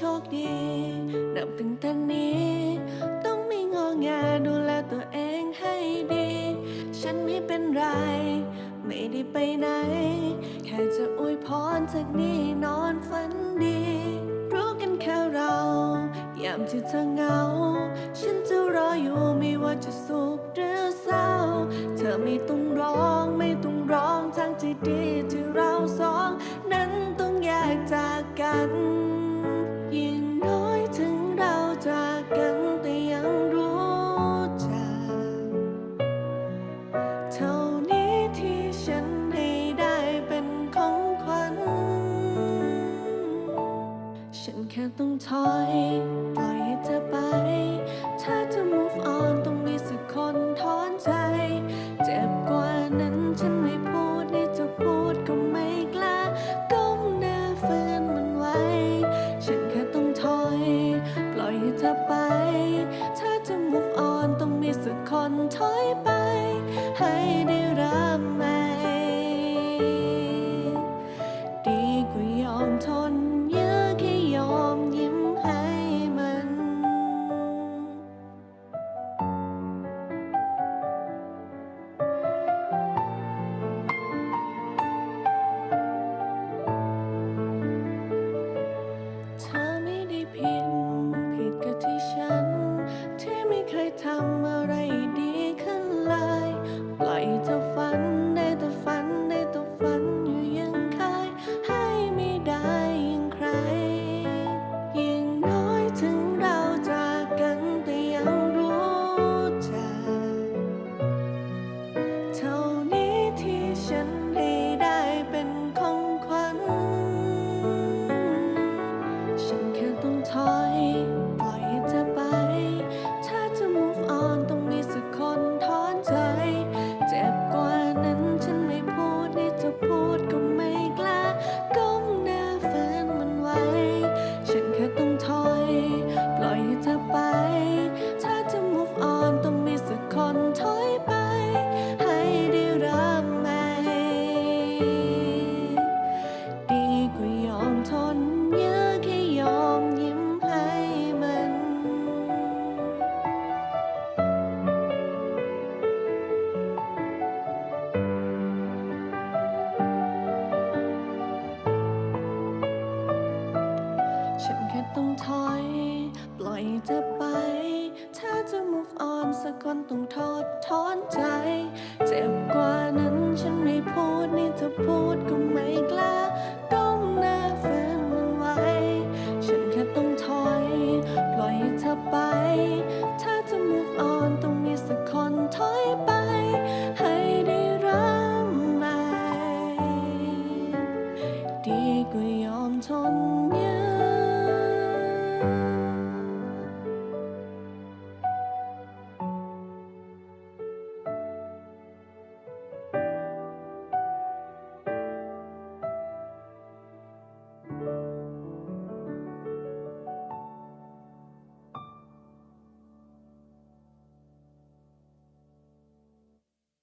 ชคดี นับตั้งแต่นี้ ต้องไม่งอแงดูแลตัวเองให้ดี ฉันไม่เป็นไร ไม่ได้ไปไหน แค่จะอวยพรจากนี้นอนฝันดี รู้กันแค่เรา ยามที่เธอเหงา ฉันจะรออยู่ไม่ว่าจะสุขหรือเศร้า เธอไม่ต้องร้องไม่ต้องร้องทางที่ดีที่เราสอง นั้นต้องแยกจากกัน ฉันแค่ต้องถอย ปล่อยให้เธอไป ถ้าจะ move on ต้อง เคยทำอะไร ต้องถอย ปล่อยเธอไป ถ้าจะ move on สักคนต้องทอดถอนใจ เจ็บกว่านั้นฉันไม่พูดนี่จะพูดก็ไม่กล้าก้มหน้าฝืนมันไว้ ฉันแค่ต้องถอย ปล่อยเธอไป